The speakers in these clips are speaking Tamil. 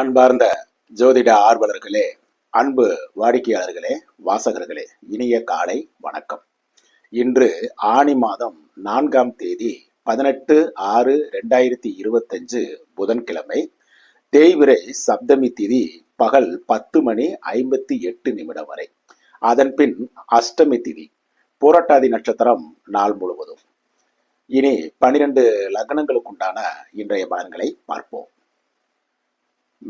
அன்பார்ந்த ஜோதிட ஆர்வலர்களே அன்பு வாடிக்கையாளர்களே வாசகர்களே இனிய காலை வணக்கம். இன்று ஆணி மாதம் நான்காம் தேதி பதினெட்டு ஆறு ரெண்டாயிரத்தி இருபத்தஞ்சு புதன்கிழமை தேய்விரை சப்தமி திதி பகல் பத்து மணி ஐம்பத்தி எட்டு நிமிடம் வரை. அதன் பின் அஷ்டமி திதி பூரட்டாதி நட்சத்திரம் நாள் முழுவதும். இனி பனிரெண்டு லக்னங்களுக்குண்டான இன்றைய பலன்களை பார்ப்போம்.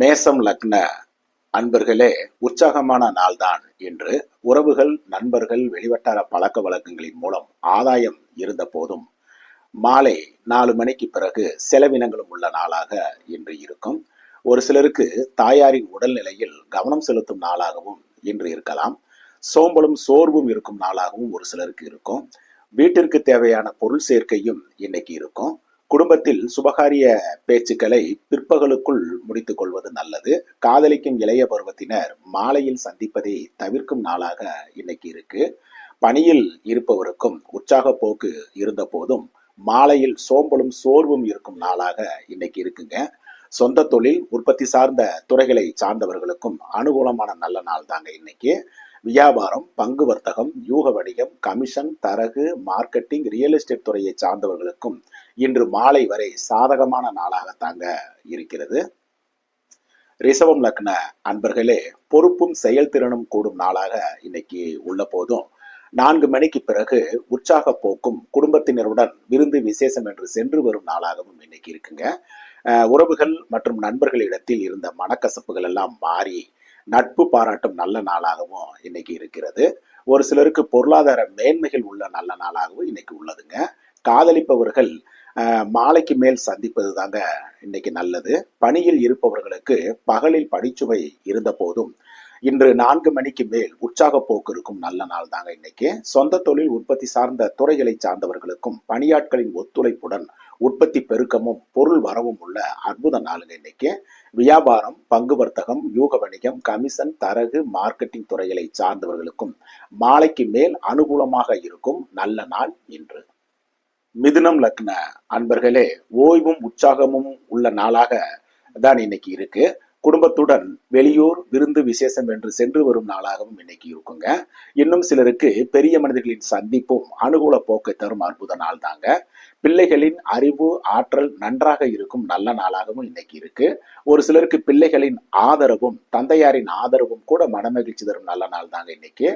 மேசம் லக்ன அன்பர்களே உற்சாகமான நாள்தான் என்று உறவுகள் நண்பர்கள் வெளிவட்டார பழக்க வழக்கங்களின் மூலம் ஆதாயம் இருந்த போதும் மாலை நாலு மணிக்கு பிறகு செலவினங்களும் உள்ள நாளாக இன்று இருக்கும். ஒரு சிலருக்கு தாயாரின் உடல்நிலையில் கவனம் செலுத்தும் நாளாகவும் இன்று இருக்கலாம். சோம்பலும் சோர்வும் இருக்கும் நாளாகவும் ஒரு சிலருக்கு இருக்கும். வீட்டிற்கு தேவையான பொருள் சேர்க்கையும் இன்னைக்கு இருக்கும். குடும்பத்தில் சுபகாரிய பேச்சுக்களை பிற்பகலுக்குள் முடித்துக் கொள்வது நல்லது. காதலிக்கும் இளைய பருவத்தினர் மாலையில் சந்திப்பதை தவிர்க்கும் நாளாக இன்னைக்கு இருக்கு. பணியில் இருப்பவருக்கும் உற்சாக போக்கு இருந்த போதும் மாலையில் சோம்பலும் சோர்வும் இருக்கும் நாளாக இன்னைக்கு இருக்குங்க. சொந்த தொழில் உற்பத்தி சார்ந்த துறைகளை சார்ந்தவர்களுக்கும் அனுகூலமான நல்ல நாள் தாங்க இன்னைக்கு. வியாபாரம் பங்கு வர்த்தகம் யூக வணிகம் கமிஷன் தரகு மார்க்கெட்டிங் ரியல் எஸ்டேட் துறையை சார்ந்தவர்களுக்கும் இன்று மாலை வரை சாதகமான நாளாக தாங்க இருக்கிறது. ரிசவம் லக்ன அன்பர்களே பொறுப்பும் செயல்திறனும் கூடும் நாளாக இன்னைக்கு உள்ள போதும். நான்கு மணிக்கு பிறகு உற்சாக போக்கும் குடும்பத்தினருடன் விருந்து விசேஷம் என்று சென்று வரும் நாளாகவும் இன்னைக்கு இருக்குங்க. அஹ் உறவுகள் மற்றும் நண்பர்களிடத்தில் இருந்த மனக்கசப்புகள் எல்லாம் மாறி நட்பு பாராட்டும் நல்ல நாளாகவும் இன்னைக்கு இருக்கிறது. ஒரு சிலருக்கு பொருளாதார மேன்மைகள் உள்ள நல்ல நாளாகவும் இன்னைக்கு உள்ளதுங்க. காதலிப்பவர்கள் அஹ், மாலைக்கு மேல் சந்திப்பது தாங்க இன்னைக்கு நல்லது. பணியில் இருப்பவர்களுக்கு பகலில் பணிச்சுமை இருந்த போதும் இன்று நான்கு மணிக்கு மேல் உற்சாக போக்கு இருக்கும் நல்ல நாள் தாங்க இன்னைக்கு. சொந்த தொழில் உற்பத்தி சார்ந்த துறைகளை சார்ந்தவர்களுக்கும் பணியாட்களின் ஒத்துழைப்புடன் உற்பத்தி பெருக்கமும் பொருள் வரவும் உள்ள அற்புத நாளுங்க இன்னைக்கு. வியாபாரம் பங்கு வர்த்தகம் யூக வணிகம் கமிஷன் தரகு மார்க்கெட்டிங் துறைகளை சார்ந்தவர்களுக்கும் மாலைக்கு மேல் அனுகூலமாக இருக்கும் நல்ல நாள் இன்று. மிதுனம் லக்ன அன்பர்களே ஓய்வும் உற்சாகமும் உள்ள நாளாக தான் இன்னைக்கு இருக்கு. குடும்பத்துடன் வெளியூர் விருந்து விசேஷம் என்று சென்று வரும் நாளாகவும் இன்னைக்கு இருக்குங்க. இன்னும் சிலருக்கு பெரிய மனிதர்களின் சந்திப்பும் அனுகூல போக்கை தரும் அற்புத நாள் தாங்க பிள்ளைகளின் அறிவு ஆற்றல் நன்றாக இருக்கும் நல்ல நாளாகவும் இன்னைக்கு இருக்கு. ஒரு சிலருக்கு பிள்ளைகளின் ஆதரவும் தந்தையாரின் ஆதரவும் கூட மனமகிழ்ச்சி தரும் நல்ல நாள் தாங்க இன்னைக்கு.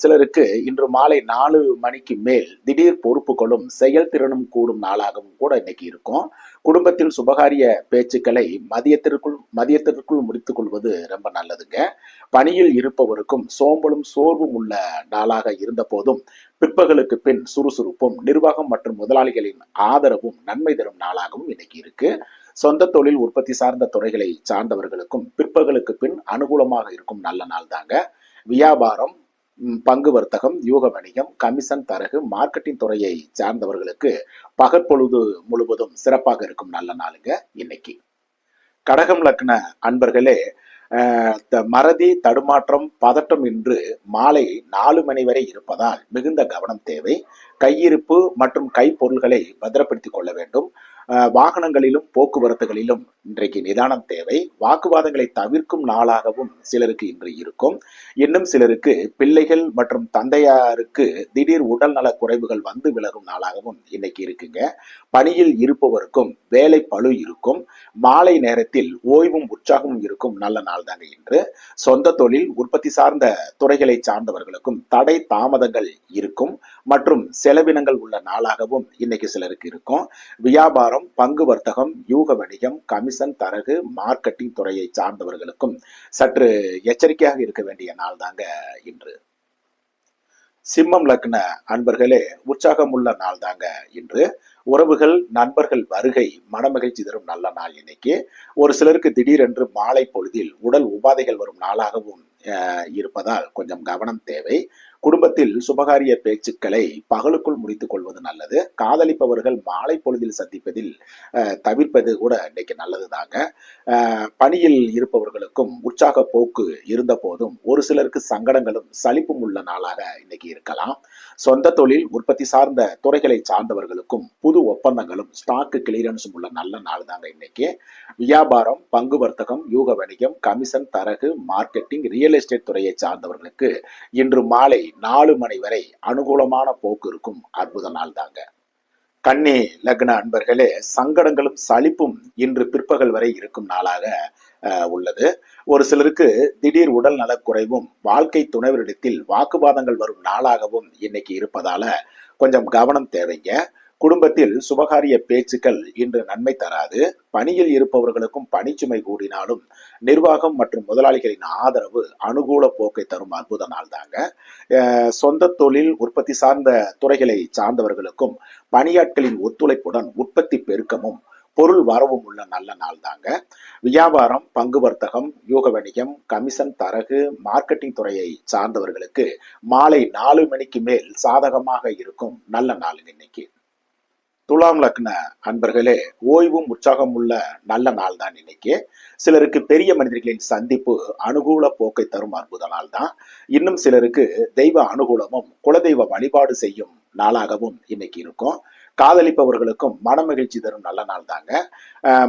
சிலருக்கு இன்று மாலை நாலு மணிக்கு மேல் திடீர் பொறுப்புகளும் செயல்திறனும் கூடும் நாளாகவும் கூட இன்னைக்கு இருக்கும். குடும்பத்தில் சுபகாரிய பேச்சுக்களை மதியத்திற்குள் மதியத்திற்குள் முடித்துக் கொள்வது ரொம்ப நல்லதுங்க. பணியில் இருப்பவருக்கும் சோம்பலும் சோர்வும் உள்ள நாளாக இருந்த போதும் பிற்பகலுக்கு பின் சுறுசுறுப்பும் நிர்வாகம் மற்றும் முதலாளிகளின் ஆதரவும் நன்மை தரும் நாளாகவும் இன்னைக்கு இருக்கு. சொந்த தொழில் உற்பத்தி சார்ந்த துறைகளை சார்ந்தவர்களுக்கும் பிற்பகலுக்கு பின் அனுகூலமாக இருக்கும் நல்ல நாள் தாங்க. வியாபாரம் பங்கு வர்த்தகம் யூக வணிகம் கமிஷன் தரகு மார்க்கெட்டிங் துறையை சார்ந்தவர்களுக்கு பகற்பொழுது முழுவதும் சிறப்பாக இருக்கும் நல்ல நாளுங்க இன்னைக்கு. கடகம் லக்ன அன்பர்களே மறதி தடுமாற்றம் பதட்டம் இன்று மாலை நாலு மணி வரை இருப்பதால் மிகுந்த கவனம் தேவை. கையிருப்பு மற்றும் கைப்பொருள்களை பத்திரப்படுத்திக் கொள்ள வேண்டும். வாகனங்களிலும் போக்குவரத்துகளிலும் இன்றைக்கு நிதானம் தேவை. வாக்குவாதங்களை தவிர்க்கும் நாளாகவும் சிலருக்கு இன்று இருக்கும். இன்னும் சிலருக்கு பிள்ளைகள் மற்றும் தந்தையாருக்கு திடீர் உடல் நல குறைவுகள் வந்து விலகும் நாளாகவும் இன்னைக்கு இருக்குங்க. பணியில் இருப்பவருக்கும் வேலை பளு இருக்கும். மாலை நேரத்தில் ஓய்வும் உற்சாகமும் இருக்கும். நல்ல நாள் தாங்க இன்று. சொந்த தொழில் உற்பத்தி சார்ந்த துறைகளை சார்ந்தவர்களுக்கும் தடை தாமதங்கள் இருக்கும். மற்றும் செலவினங்கள் உள்ள நாளாகவும் இன்னைக்கு சிலருக்கு இருக்கும். வியாபாரம் பங்கு வர்த்தகம் யூக வணிகம் கமிஷன் தரகு மார்க்கெட்டிங் துறையை சார்ந்தவர்களுக்கும் சற்று எச்சரிக்கையாக இருக்க வேண்டிய நாள் தாங்க இன்று. சிம்மம் லக்ன அன்பர்களே உற்சாகம் உள்ள நாள் தாங்க இன்று. உறவுகள் நண்பர்கள் வருகை மனமகிழ்ச்சி தரும் நல்ல நாள் இன்னைக்கு. ஒரு சிலருக்கு திடீரென்று மாலை பொழுதில் உடல் உபாதைகள் வரும் நாளாகவும் இருப்பதால் கொஞ்சம் கவனம் தேவை. குடும்பத்தில் சுபகாரிய பேச்சுக்களை பகலுக்குள் முடித்துக் கொள்வது நல்லது. காதலிப்பவர்கள் மாலை பொழுதில் சந்திப்பதில் தவிர்ப்பது கூட இன்னைக்கு நல்லதுதாங்க. பணியில் இருப்பவர்களுக்கும் உற்சாக போக்கு இருந்த போதும் ஒரு சிலருக்கு சங்கடங்களும் சலிப்பும் உள்ள நாளாக இன்னைக்கு இருக்கலாம். சொந்த தொழில் உற்பத்தி சார்ந்த துறைகளை சார்ந்தவர்களுக்கும் புது ஒப்பந்தங்களும் ஸ்டாக்கு கிளியரன்ஸும் உள்ள நல்ல நாள் தாங்க இன்னைக்கு. வியாபாரம் பங்கு வர்த்தகம் யூக வணிகம் கமிஷன் தரகு மார்க்கெட்டிங் ரியல் எஸ்டேட் துறையை சார்ந்தவர்களுக்கு இன்று மாலை நாலு மணி வரை அனுகூலமான போக்கு இருக்கும் அற்புத நாள் தாங்க. கன்னி லக்ன அன்பர்களே சங்கடங்களும் சலிப்பும் இன்று பிற்பகல் வரை இருக்கும் நாளாக உள்ளது. ஒரு சிலருக்கு திடீர் உடல் நலக்குறைவும் வாழ்க்கை துணைவரிடத்தில் வாக்குவாதங்கள் வரும் நாளாகவும் இன்னைக்கு இருப்பதால கொஞ்சம் கவனம் தேவைங்க. குடும்பத்தில் சுபகாரிய பேச்சுக்கள் இன்று நன்மை தராது. பணியில் இருப்பவர்களுக்கும் பணிச்சுமை கூடினாலும் நிர்வாகம் மற்றும் முதலாளிகளின் ஆதரவு அனுகூல போக்கை தரும் அற்புத நாள் தாங்க சொந்த தொழில் உற்பத்தி சார்ந்த துறைகளை சார்ந்தவர்களுக்கும் பணியாட்களின் ஒத்துழைப்புடன் உற்பத்தி பெருக்கமும் பொருள் வரவும் உள்ள நல்ல நாள் தாங்க வியாபாரம் பங்கு வர்த்தகம் யூக வணிகம் கமிஷன் தரகு மார்க்கெட்டிங் துறையை சார்ந்தவர்களுக்கு மாலை நாலு மணிக்கு மேல் சாதகமாக இருக்கும் நல்ல நாள் இன்னைக்கு. துலாம் லக்ன அன்பர்களே ஓய்வும் உற்சாகம் உள்ள நல்ல நாள் தான் இன்னைக்கு. சிலருக்கு பெரிய மனிதர்களின் சந்திப்பு அனுகூல போக்கை தரும் அற்புத நாள் தான். இன்னும் சிலருக்கு தெய்வ அனுகூலமும் குலதெய்வ வழிபாடு செய்யும் நாளாகவும் இன்னைக்கு இருக்கும். காதலிப்பவர்களுக்கும் மனமகிழ்ச்சி தரும் நல்ல நாள் தாங்க.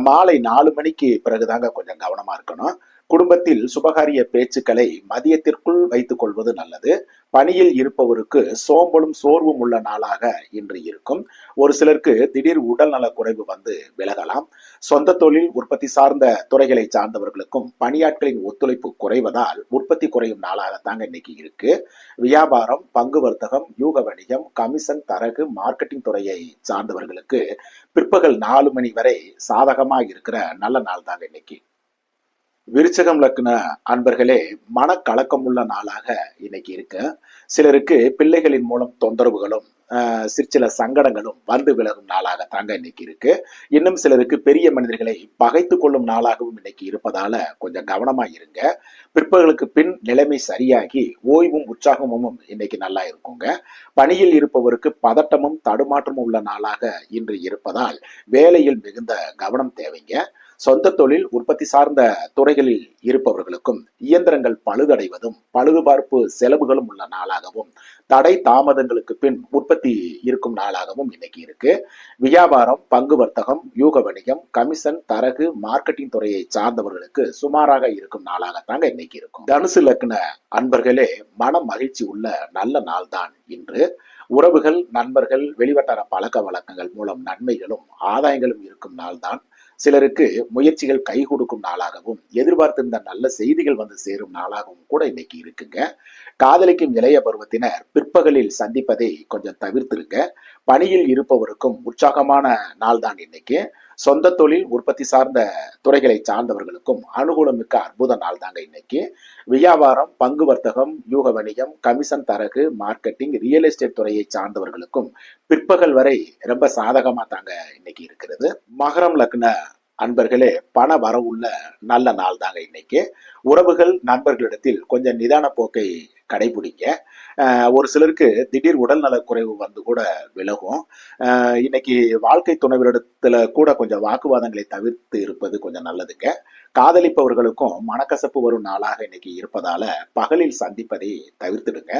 மாலை நாலு மணிக்கு பிறகுதாங்க கொஞ்சம் கவனமா இருக்கணும். குடும்பத்தில் சுபகாரிய பேச்சுக்களை மதியத்திற்குள் வைத்துக் கொள்வது நல்லது. பணியில் இருப்பவருக்கு சோம்பலும் சோர்வும் உள்ள நாளாக இன்று இருக்கும். ஒரு சிலருக்கு திடீர் உடல் நல குறைவு வந்து விலகலாம். சொந்த தொழில் உற்பத்தி சார்ந்த துறைகளை சார்ந்தவர்களுக்கும் பணியாட்களின் ஒத்துழைப்பு குறைவதால் உற்பத்தி குறையும் நாளாக தாங்க இன்னைக்கு இருக்கு. வியாபாரம் பங்கு வர்த்தகம் யூக வணிகம் கமிஷன் தரகு மார்க்கெட்டிங் துறையை சார்ந்தவர்களுக்கு பிற்பகல் நாலு மணி வரை சாதகமாக இருக்கிற நல்ல நாள் தாங்க இன்னைக்கு. விருச்சகம் லக்ன அன்பர்களே மனக்கலக்கமுள்ள நாளாக இன்னைக்கு இருக்கு. சிலருக்கு பிள்ளைகளின் மூலம் தொந்தரவுகளும் சிற்சில சங்கடங்களும் வந்து விலகும் நாளாக தாங்க இன்னைக்கு இருக்கு. இன்னும் சிலருக்கு பெரிய மனிதர்களை பகைத்து கொள்ளும் நாளாகவும் இன்னைக்கு இருப்பதால கொஞ்சம் கவனமா இருங்க. பிற்பகலுக்கு பின் நிலைமை சரியாகி ஓய்வும் உற்சாகமும் இன்னைக்கு நல்லா இருக்குங்க. பணியில் இருப்பவருக்கு பதட்டமும் தடுமாற்றமும் உள்ள நாளாக இன்று இருப்பதால் வேலையில் மிகுந்த கவனம் தேவைங்க. சொந்த தொழில் உற்பத்தி சார்ந்த துறைகளில் இருப்பவர்களுக்கும் இயந்திரங்கள் பழுதடைவதும் பழுதுபார்ப்பு செலவுகளும் உள்ள நாளாகவும் தடை தாமதங்களுக்கு பின் உற்பத்தி இருக்கும் நாளாகவும் இன்னைக்கு இருக்கு. வியாபாரம் பங்கு வர்த்தகம் யூக வணிகம் கமிஷன் தரகு மார்க்கெட்டிங் துறையை சார்ந்தவர்களுக்கு சுமாராக இருக்கும் நாளாகத்தாங்க இன்னைக்கு இருக்கும். தனுசு லக்ன அன்பர்களே மன மகிழ்ச்சி உள்ள நல்ல நாள் தான் இன்று. உறவுகள் நண்பர்கள் வெளிவட்டார பழக்க வழக்கங்கள் மூலம் நன்மைகளும் ஆதாயங்களும் இருக்கும் நாள்தான். சிலருக்கு முயற்சிகள் கை கொடுக்கும் நாளாகவும் எதிர்பார்த்திருந்த நல்ல செய்திகள் வந்து சேரும் நாளாகவும் கூட இன்னைக்கு இருக்குங்க. காதலிக்கும் இளைய பருவத்தினர் பிற்பகலில் சந்திப்பதை கொஞ்சம் தவிர்த்திருங்க. பணியில் இருப்பவருக்கும் உற்சாகமான நாள் தான் இன்னைக்கு. சொந்த தொழில் உற்பத்தி சார்ந்த துறைகளை சார்ந்தவர்களுக்கும் அனுகூலமிக்க அற்புத நாள் தாங்க இன்னைக்கு. வியாபாரம் பங்கு வர்த்தகம் யூக வணிகம் கமிஷன் தரகு மார்க்கெட்டிங் ரியல் எஸ்டேட் துறையை சார்ந்தவர்களுக்கும் பிற்பகல் வரை ரொம்ப சாதகமா தாங்க இன்னைக்கு இருக்கிறது. மகரம் லக்ன அன்பர்களே பண வரவுள்ள நல்ல நாள் தாங்க இன்னைக்கு. உறவுகள் நண்பர்களிடத்தில் கொஞ்சம் நிதான போக்கை கடைபிடிங்க ஒரு சிலருக்கு திடீர் உடல் குறைவு வந்து கூட விலகும். இன்னைக்கு வாழ்க்கை துணைவரிடத்துல கூட கொஞ்சம் வாக்குவாதங்களை தவிர்த்து இருப்பது கொஞ்சம் நல்லதுங்க. காதலிப்பவர்களுக்கும் மனக்கசப்பு வரும் நாளாக இன்னைக்கு இருப்பதால பகலில் சந்திப்பதை தவிர்த்துடுங்க.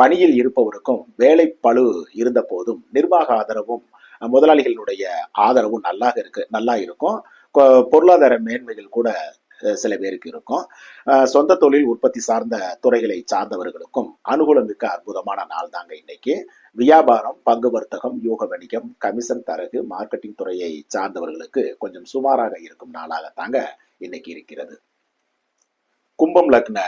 பணியில் இருப்பவருக்கும் வேலை பளு இருந்த போதும் நிர்வாக ஆதரவும் முதலாளிகளுடைய ஆதரவும் நல்லா இருக்கு நல்லா இருக்கும். பொருளாதார மேன்மைகள் கூட சில பேருக்கு இருக்கும். சொந்த தொழில் உற்பத்தி சார்ந்த துறைகளை சார்ந்தவர்களுக்கும் அனுகூலமிக்க அற்புதமான நாள் தாங்க இன்னைக்கு. வியாபாரம் பங்கு வர்த்தகம் யோக வணிகம் கமிஷன் தரகு மார்க்கெட்டிங் துறையை சார்ந்தவர்களுக்கு கொஞ்சம் சுமாராக இருக்கும் நாளாக தாங்க இன்னைக்கு இருக்கிறது. கும்பம் லக்ன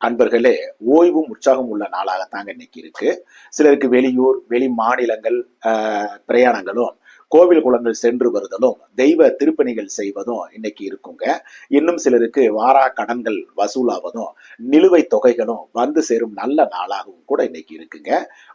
அன்பர்களே ஓய்வும் உற்சாகம் உள்ள நாளாகத்தாங்க இன்னைக்கு இருக்கு. சிலருக்கு வெளியூர் வெளி மாநிலங்கள் பிரயாணங்களும் கோவில் குளங்கள் சென்று வருதலும் தெய்வ திருப்பணிகள் செய்வதும் இன்னைக்கு இருக்குங்க. இன்னும் சிலருக்கு வாரா கடன்கள் வசூலாவதும் நிலுவை தொகைகளும் வந்து சேரும் நல்ல நாளாகவும் கூட இன்னைக்கு இருக்குங்க.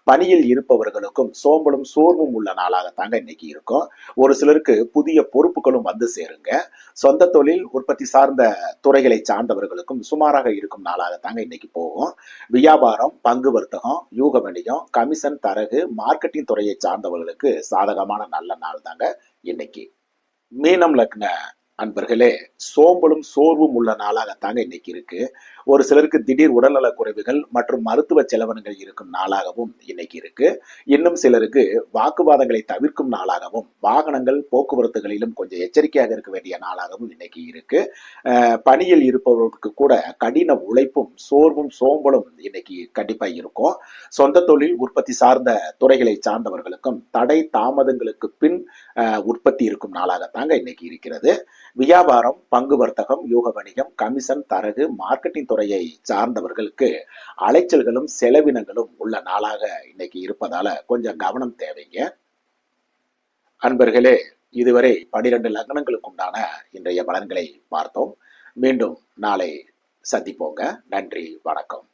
பணியில் இருப்பவர்களுக்கும் சோம்பலும் சோர்வும் உள்ள நாளாகத்தாங்க இன்னைக்கு இருக்கும். ஒரு சிலருக்கு புதிய பொறுப்புகளும் வந்து சேருங்க. சொந்த தொழில் உற்பத்தி சார்ந்த துறைகளை சார்ந்தவர்களுக்கும் சுமாராக இருக்கும் நாளாகத்தாங்க இன்னைக்கு போகும். வியாபாரம் பங்கு வர்த்தகம் யூக வணிகம் கமிஷன் தரகு மார்க்கெட்டிங் துறையை சார்ந்தவர்களுக்கு சாதகமான நல்ல நாள் தாங்க இன்னைக்கு மீனம் லக்ன. அன்பர்களே சோம்பலும் சோர்வும் உள்ள நாளாகத்தாங்க இன்னைக்கு இருக்கு. ஒரு சிலருக்கு திடீர் உடல்நல குறைவுகள் மற்றும் மருத்துவ செலவினங்கள் இருக்கும் நாளாகவும் இன்னைக்கு இருக்கு. இன்னும் சிலருக்கு வாக்குவாதங்களை தவிர்க்கும் நாளாகவும் வாகனங்கள் போக்குவரத்துகளிலும் கொஞ்சம் எச்சரிக்கையாக இருக்க வேண்டிய நாளாகவும் இன்னைக்கு இருக்கு. அஹ் பணியில் இருப்பவர்களுக்கு கூட கடின உழைப்பும் சோர்வும் சோம்பலும் இன்னைக்கு கண்டிப்பா இருக்கும். சொந்த தொழில் உற்பத்தி சார்ந்த துறைகளை சார்ந்தவர்களுக்கும் தடை தாமதங்களுக்கு பின் உற்பத்தி இருக்கும் நாளாகத்தாங்க இன்னைக்கு இருக்கிறது. வியாபாரம் பங்கு வர்த்தகம் யூக வணிகம் கமிஷன் தரகு மார்க்கெட்டிங் துறையை சார்ந்தவர்களுக்கு அலைச்சல்களும் செலவினங்களும் உள்ள நாளாக இன்னைக்கு இருப்பதால கொஞ்சம் கவனம் தேவைங்க. அன்பர்களே இதுவரை பனிரெண்டு லக்னங்களுக்கு உண்டான இன்றைய பலன்களை பார்த்தோம். மீண்டும் நாளை சந்திப்போங்க. நன்றி வணக்கம்.